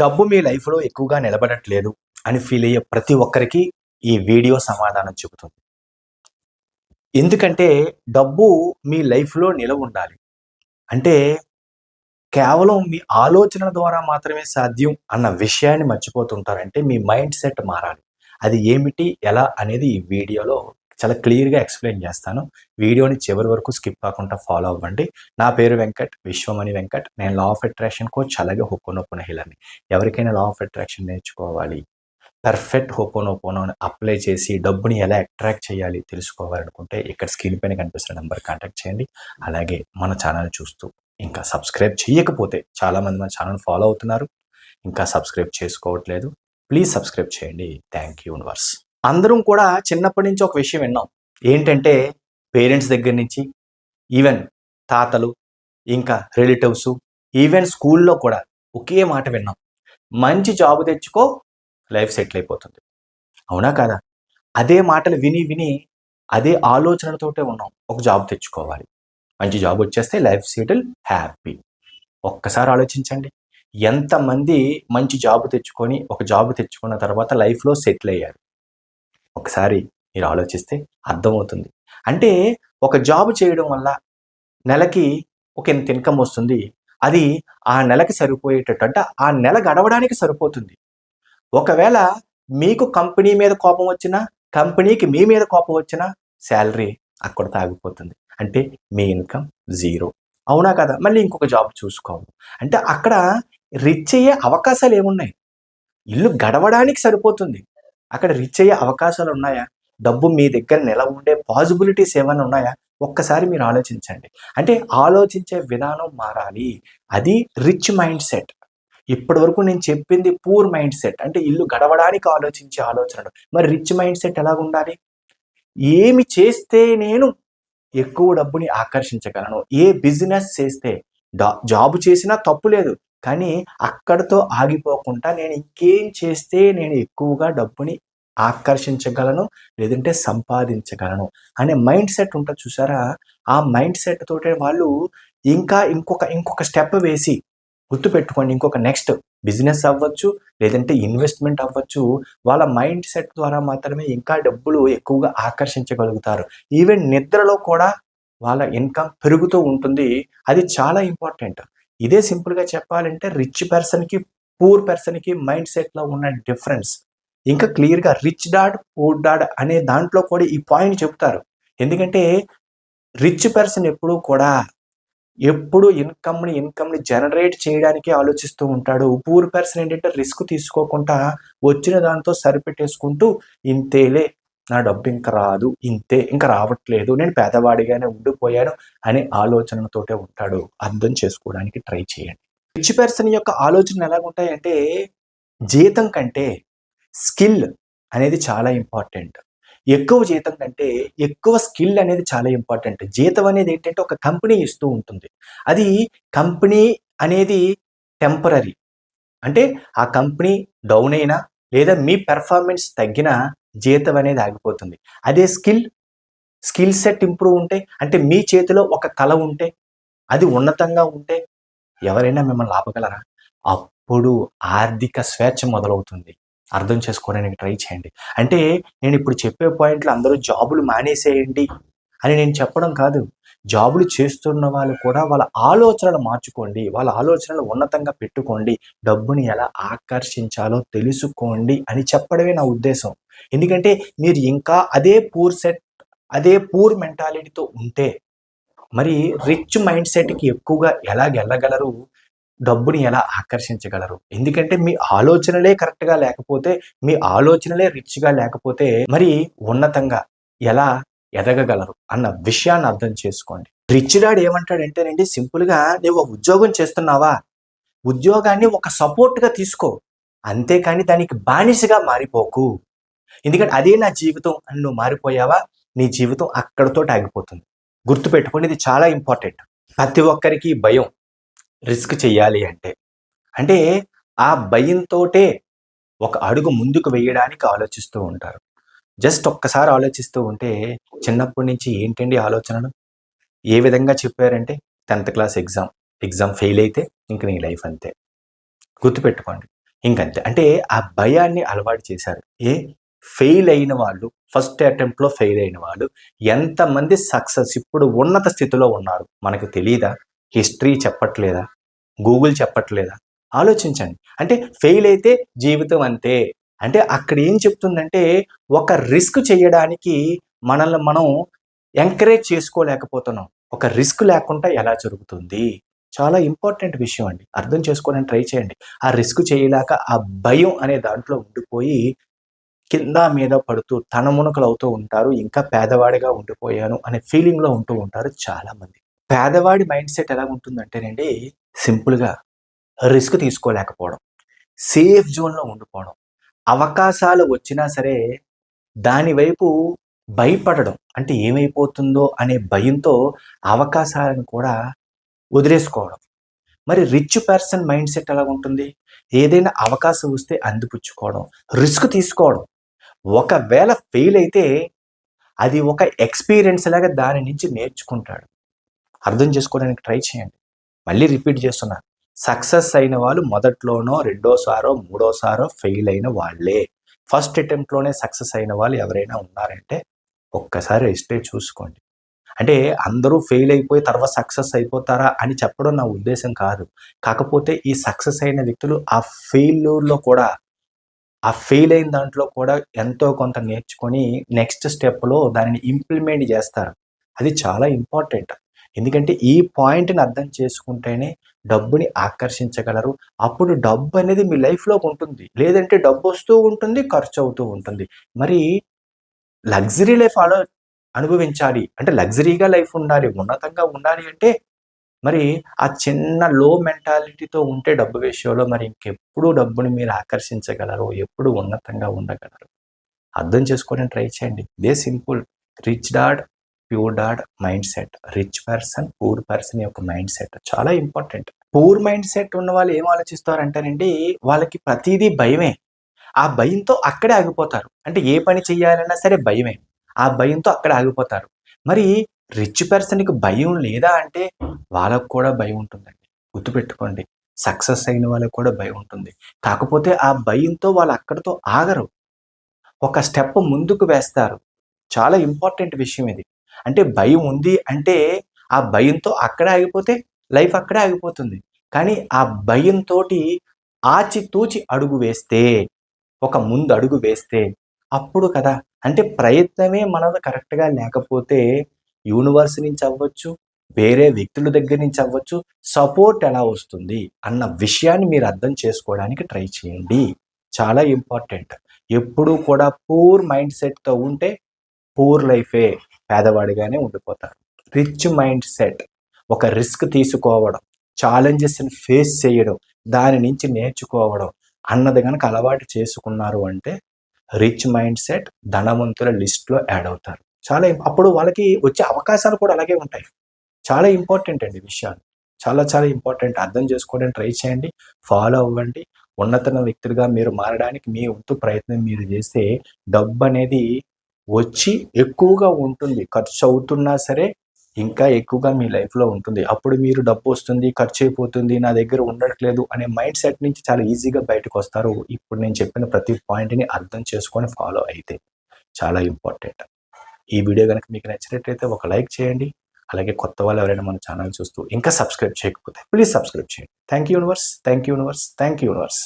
డబ్బు మీ లైఫ్లో ఎక్కువగా నిలబడట్లేదు అని ఫీల్ అయ్యే ప్రతి ఒక్కరికి ఈ వీడియో సమాధానం చెబుతుంది. ఎందుకంటే డబ్బు మీ లైఫ్లో నిలవ ఉండాలి. అంటే కేవలం మీ ఆలోచన ద్వారా మాత్రమే సాధ్యం అన్న విషయాన్ని మర్చిపోతుంటారంటే మీ మైండ్ సెట్ మారాలి. అది ఏమిటి ఎలా అనేది ఈ వీడియోలో చాలా క్లియర్గా ఎక్స్ప్లెయిన్ చేస్తాను. వీడియోని చివరి వరకు స్కిప్ కాకుండా ఫాలో అవ్వండి. నా పేరు వెంకట్ విశ్వమణి వెంకట్. నేను లా ఆఫ్ అట్రాక్షన్ కోచ్ అలాగే హొపోనోపోన హిలని ఎవరికైనా లా ఆఫ్ అట్రాక్షన్ నేర్చుకోవాలి. పర్ఫెక్ట్ హోపోనోపోనోని అప్లై చేసి డబ్బుని ఎలా అట్రాక్ట్ చేయాలి తెలుసుకోవాలనుకుంటే ఇక్కడ స్క్రీన్ పైన కనిపిస్తున్న నెంబర్ కాంటాక్ట్ చేయండి. అలాగే మన ఛానల్ చూస్తూ ఇంకా సబ్స్క్రైబ్ చేయకపోతే చాలామంది మన ఛానల్ ఫాలో అవుతున్నారు. ఇంకా సబ్స్క్రైబ్ చేసుకోవట్లేదు. ప్లీజ్ సబ్స్క్రైబ్ చేయండి. థ్యాంక్ యూ యూనివర్స్ అందరం కూడా చిన్నప్పటి నుంచి ఒక విషయం విన్నాం. ఏంటంటే పేరెంట్స్ దగ్గర నుంచి ఈవెన్ తాతలు ఇంకా రిలేటివ్స్ ఈవెన్ స్కూల్లో కూడా ఒకే మాట విన్నాం. మంచి జాబ్ తెచ్చుకో లైఫ్ సెటిల్ అయిపోతుంది. అవునా కాదా? అదే మాటలు విని విని అదే ఆలోచనలతోటే ఉన్నాం. ఒక జాబ్ తెచ్చుకోవాలి. మంచి జాబ్ వచ్చేస్తే లైఫ్ సెటిల్ హ్యాపీ. ఒక్కసారి ఆలోచించండి. ఎంతమంది మంచి జాబ్ తెచ్చుకొని ఒక జాబ్ తెచ్చుకున్న తర్వాత లైఫ్లో సెటిల్ అయ్యారు? ఒకసారి మీరు ఆలోచిస్తే అర్థమవుతుంది. అంటే ఒక జాబ్ చేయడం వల్ల నెలకి ఒక ఇంత ఇన్కమ్ వస్తుంది అది ఆ నెలకి సరిపోయేటట్టు అంటే ఆ నెల గడవడానికి సరిపోతుంది. ఒకవేళ మీకు కంపెనీ మీద కోపం వచ్చినా కంపెనీకి మీ మీద కోపం వచ్చినా శాలరీ అక్కడ తాగిపోతుంది. అంటే మీ ఇన్కమ్ జీరో అవునా కదా? మళ్ళీ ఇంకొక జాబ్ చూసుకోవాలి అంటే అక్కడ రిచ్ అయ్యే అవకాశాలు ఏమున్నాయి? ఇల్లు గడవడానికి సరిపోతుంది. అక్కడ రిచ్ అయ్యే అవకాశాలు ఉన్నాయా? డబ్బు మీ దగ్గర నిల ఉండే పాసిబిలిటీస్ ఏమైనా ఉన్నాయా? ఒక్కసారి మీరు ఆలోచించండి. అంటే ఆలోచించే విధానం మారాలి. అది రిచ్ మైండ్ సెట్ ఇప్పటి వరకు నేను చెప్పింది పూర్ మైండ్ సెట్ అంటే ఇల్లు గడవడానికి ఆలోచించే ఆలోచనలు. మరి రిచ్ మైండ్ సెట్ ఎలా ఉండాలి ఏమి చేస్తే నేను ఎక్కువ డబ్బుని ఆకర్షించగలను? ఏ బిజినెస్ చేస్తే? జాబ్ చేసినా తప్పు లేదు. కానీ అక్కడతో ఆగిపోకుండా నేను ఇంకేం చేస్తే నేను ఎక్కువగా డబ్బుని ఆకర్షించగలను లేదంటే సంపాదించగలను అనే మైండ్ సెట్ ఉంటుంది చూసారా? ఆ మైండ్ సెట్ తోటే వాళ్ళు ఇంకా ఇంకొక ఇంకొక స్టెప్ వేసి గుర్తుపెట్టుకోండి ఇంకొక నెక్స్ట్ బిజినెస్ అవ్వచ్చు లేదంటే ఇన్వెస్ట్మెంట్ అవ్వచ్చు వాళ్ళ మైండ్ సెట్ ద్వారా మాత్రమే ఇంకా డబ్బులు ఎక్కువగా ఆకర్షించగలుగుతారు. ఈవెన్ నిద్రలో కూడా వాళ్ళ ఇన్కమ్ పెరుగుతూ ఉంటుంది. అది చాలా ఇంపార్టెంట్. ఇదే సింపుల్గా చెప్పాలంటే రిచ్ పర్సన్కి పూర్ పర్సన్కి మైండ్ సెట్లో ఉన్న డిఫరెన్స్ ఇంకా క్లియర్గా రిచ్ డాడ్ పూర్ డాడ్ అనే దాంట్లో కూడా ఈ పాయింట్ చెప్తారు. ఎందుకంటే రిచ్ పర్సన్ ఎప్పుడూ కూడా ఎప్పుడు ఇన్కమ్ని ఇన్కమ్ని జనరేట్ చేయడానికి ఆలోచిస్తూ ఉంటాడు. పూర్ పర్సన్ ఏంటంటే రిస్క్ తీసుకోకుండా వచ్చిన దాంతో సరిపెట్టేసుకుంటూ ఇంతేలే నా డబ్బు ఇంకా రాదు ఇంతే ఇంకా రావట్లేదు నేను పేదవాడిగానే ఉండిపోయాను అనే ఆలోచనతోటే ఉంటాడు. అర్థం చేసుకోవడానికి ట్రై చేయండి. రిచ్ పర్సన్ యొక్క ఆలోచనలు ఎలాగుంటాయంటే జీతం కంటే స్కిల్ అనేది చాలా ఇంపార్టెంట్. ఎక్కువ జీతం కంటే ఎక్కువ స్కిల్ అనేది చాలా ఇంపార్టెంట్. జీతం అనేది ఏంటంటే ఒక కంపెనీ ఇస్తూ ఉంటుంది. అది కంపెనీ అనేది టెంపరీ అంటే ఆ కంపెనీ డౌన్ అయినా లేదా మీ పెర్ఫార్మెన్స్ తగ్గినా జీతం అనేది ఆగిపోతుంది. అదే స్కిల్ స్కిల్ సెట్ ఇంప్రూవ్ ఉంటే అంటే మీ చేతిలో ఒక కళ ఉంటే అది ఉన్నతంగా ఉంటే ఎవరైనా మిమ్మల్ని ఆపగలరా అప్పుడు ఆర్థిక స్వేచ్ఛ మొదలవుతుంది. అర్థం చేసుకోవడానికి ట్రై చేయండి. అంటే నేను ఇప్పుడు చెప్పే పాయింట్లు అందరూ జాబులు మానేసేయండి అని నేను చెప్పడం కాదు. జాబులు చేస్తున్న వాళ్ళు కూడా వాళ్ళ ఆలోచనలు మార్చుకోండి. వాళ్ళ ఆలోచనలు ఉన్నతంగా పెట్టుకోండి. డబ్బుని ఎలా ఆకర్షించాలో తెలుసుకోండి అని చెప్పడమే నా ఉద్దేశం. ఎందుకంటే మీరు ఇంకా అదే పూర్ సెట్ అదే పూర్ మెంటాలిటీతో ఉంటే మరి రిచ్ మైండ్ సెట్కి ఎక్కువగా ఎలా వెళ్ళగలరు? డబ్బుని ఎలా ఆకర్షించగలరు? ఎందుకంటే మీ ఆలోచనలే కరెక్ట్గా లేకపోతే మీ ఆలోచనలే రిచ్గా లేకపోతే మరి ఉన్నతంగా ఎలా ఎదగగలరు అన్న విషయాన్ని అర్థం చేసుకోండి. రిచ్ డాడ్ ఏమంటాడంటేనండి సింపుల్గా నువ్వు ఉద్యోగం చేస్తున్నావా? ఉద్యోగాన్ని ఒక సపోర్ట్గా తీసుకో. అంతేకాని దానికి బానిసగా మారిపోకు. ఎందుకంటే అదే నా జీవితం అని నువ్వు మారిపోయావా? నీ జీవితం అక్కడతో ఆగిపోతుంది. గుర్తుపెట్టుకోండి ఇది చాలా ఇంపార్టెంట్. ప్రతి ఒక్కరికి భయం. రిస్క్ చెయ్యాలి అంటే. అంటే ఆ భయంతోటే ఒక అడుగు ముందుకు వేయడానికి ఆలోచిస్తూ ఉంటారు. జస్ట్ ఒక్కసారి ఆలోచిస్తూ ఉంటే చిన్నప్పటి నుంచి ఏంటండి ఆలోచనలు? ఏ విధంగా చెప్పారంటే tenth class exam. Exam fail అయితే ఇంక నీ లైఫ్ అంతే. గుర్తుపెట్టుకోండి. ఇంకంతే. అంటే ఆ భయాన్ని అలవాటు చేశారు. ఏ? ఫెయిల్ అయిన వాళ్ళు ఫస్ట్ అటెంప్ట్లో ఫెయిల్ అయిన వాళ్ళు ఎంతమంది సక్సెస్ ఇప్పుడు ఉన్నత స్థితిలో ఉన్నారు? మనకు తెలియదా హిస్టరీ చెప్పట్లేదా? గూగుల్ చెప్పట్లేదా? ఆలోచించండి. అంటే ఫెయిల్ అయితే జీవితం అంతే. అంటే అక్కడ ఏం చెప్తుందంటే ఒక రిస్క్ చేయడానికి మనల్ని మనం ఎంకరేజ్ చేసుకోలేకపోతున్నాం. ఒక రిస్క్ లేకుండా ఎలా జరుగుతుంది? చాలా ఇంపార్టెంట్ విషయం అండి. అర్థం చేసుకోవడానికి ట్రై చేయండి. ఆ రిస్క్ చేయలేక ఆ భయం అనే దాంట్లో ఉండిపోయి కింద మీద పడుతూ తన మునకలు అవుతూ ఉంటారు. ఇంకా పేదవాడిగా ఉండిపోయాను అనే ఫీలింగ్లో ఉంటూ ఉంటారు చాలామంది. పేదవాడి మైండ్ సెట్ ఎలా ఉంటుందంటేనండి సింపుల్గా రిస్క్ తీసుకోలేకపోవడం సేఫ్ జోన్లో ఉండిపోవడం అవకాశాలు వచ్చినా సరే దాని వైపు భయపడడం అంటే ఏమైపోతుందో అనే భయంతో అవకాశాలను కూడా వదిలేసుకోవడం. మరి రిచ్ పర్సన్ మైండ్ సెట్ ఎలా ఉంటుంది? ఏదైనా అవకాశం వస్తే అందిపుచ్చుకోవడం రిస్క్ తీసుకోవడం. ఒకవేళ ఫెయిల్ అయితే అది ఒక ఎక్స్పీరియన్స్ లాగా దాని నుంచి నేర్చుకుంటాడు. అర్థం చేసుకోవడానికి ట్రై చేయండి. మళ్ళీ రిపీట్ చేస్తున్నా. సక్సెస్ అయిన వాళ్ళు మొదట్లోనో రెండోసారో మూడోసారో ఫెయిల్ అయిన వాళ్ళే. ఫస్ట్ అటెంప్ట్లోనే సక్సెస్ అయిన వాళ్ళు ఎవరైనా ఉన్నారంటే ఒక్కసారి హిస్టరీ చూసుకోండి. అంటే అందరూ ఫెయిల్ అయిపోయి తర్వాత సక్సెస్ అయిపోతారా అని చెప్పడం నా ఉద్దేశం కాదు. కాకపోతే ఈ సక్సెస్ అయిన వ్యక్తులు ఆ ఫెయిల్యూర్లో కూడా ఆ ఫెయిల్ అయిన దాంట్లో కూడా ఎంతో కొంత నేర్చుకొని నెక్స్ట్ స్టెప్లో దానిని ఇంప్లిమెంట్ చేస్తారు. అది చాలా ఇంపార్టెంట్. ఎందుకంటే ఈ పాయింట్ని అర్థం చేసుకుంటేనే డబ్బుని ఆకర్షించగలరు. అప్పుడు డబ్బు అనేది మీ లైఫ్లో ఉంటుంది. లేదంటే డబ్బు వస్తూ ఉంటుంది ఖర్చు అవుతూ ఉంటుంది. మరి లగ్జరీ లైఫ్ ఆలో అనుభవించాలి. అంటే లగ్జరీగా లైఫ్ ఉండాలి ఉన్నతంగా ఉండాలి అంటే మరి ఆ చిన్న లో మెంటాలిటీతో ఉంటే డబ్బు విషయంలో మరి ఇంకెప్పుడు డబ్బుని మీరు ఆకర్షించగలరు ఎప్పుడు ఉన్నతంగా ఉండగలరు? అర్థం చేసుకోవడానికి ట్రై చేయండి. ఇదే simple. Rich dad poor dad mindset rich person poor person యొక్క మైండ్ సెట్. చాలా ఇంపార్టెంట్. పూర్ మైండ్ సెట్ ఉన్న వాళ్ళు ఏం ఆలోచిస్తారంటేనండి వాళ్ళకి ప్రతిదీ భయమే. ఆ భయంతో అక్కడే ఆగిపోతారు. అంటే ఏ పని చేయాలన్నా సరే భయమే. ఆ భయంతో అక్కడ ఆగిపోతారు. మరి రిచ్ పర్సన్కి భయం లేదా అంటే వాళ్ళకు కూడా భయం ఉంటుందండి. గుర్తుపెట్టుకోండి. సక్సెస్ అయిన వాళ్ళకి కూడా భయం ఉంటుంది. కాకపోతే ఆ భయంతో వాళ్ళు అక్కడితో ఆగరు. ఒక స్టెప్ ముందుకు వేస్తారు. చాలా ఇంపార్టెంట్ విషయం ఇది. అంటే భయం ఉంది అంటే ఆ భయంతో అక్కడే ఆగిపోతే లైఫ్ అక్కడే ఆగిపోతుంది. కానీ ఆ భయంతో ఆచితూచి అడుగు వేస్తే ఒక ముందు అడుగు వేస్తే అప్పుడు కదా. అంటే ప్రయత్నమే మనది కరెక్ట్గా లేకపోతే యూనివర్స్ నుంచి అవ్వచ్చు వేరే వ్యక్తుల దగ్గర నుంచి అవ్వచ్చు సపోర్ట్ ఎలా వస్తుంది అన్న విషయాన్ని మీరు అర్థం చేసుకోవడానికి ట్రై చేయండి. చాలా ఇంపార్టెంట్ ఎప్పుడూ కూడా పూర్ మైండ్ సెట్తో ఉంటే పూర్ లైఫే పేదవాడిగానే ఉండిపోతారు. రిచ్ మైండ్ సెట్ ఒక రిస్క్ తీసుకోవడం ఛాలెంజెస్ని ఫేస్ చేయడం దాని నుంచి నేర్చుకోవడం అన్నది కనుక అలవాటు చేసుకున్నారు అంటే రిచ్ మైండ్ సెట్ ధనవంతుల లిస్ట్లో యాడ్ అవుతారు. చాలా అప్పుడు వాళ్ళకి వచ్చే అవకాశాలు కూడా అలాగే ఉంటాయి. చాలా ఇంపార్టెంట్ అండి విషయాలు. చాలా చాలా ఇంపార్టెంట్. అర్థం చేసుకోవడానికి ట్రై చేయండి ఫాలో అవ్వండి. ఉన్నతన వ్యక్తులుగా మీరు మారడానికి మీ వంతు ప్రయత్నం మీరు చేస్తే డబ్బు అనేది వచ్చి ఎక్కువగా ఉంటుంది ఖర్చు అవుతున్నా సరే ఇంకా ఎక్కువగా మీ లైఫ్లో ఉంటుంది. అప్పుడు మీరు డబ్బు వస్తుంది ఖర్చు అయిపోతుంది నా దగ్గర ఉండట్లేదు అనే మైండ్ సెట్ నుంచి చాలా ఈజీగా బయటకు వస్తారు. ఇప్పుడు నేను చెప్పిన ప్రతి పాయింట్ని అర్థం చేసుకొని ఫాలో అయితే చాలా ఇంపార్టెంట్. ఈ వీడియో కనుక మీకు నచ్చినట్లయితే ఒక లైక్ చేయండి. అలాగే కొత్త వాళ్ళు ఎవరైనా మన ఛానల్ చూస్తూ ఇంకా సబ్స్క్రైబ్ చేయకపోతే ప్లీజ్ సబ్స్క్రైబ్ చేయండి. Thank you universe thank you universe thank you universe.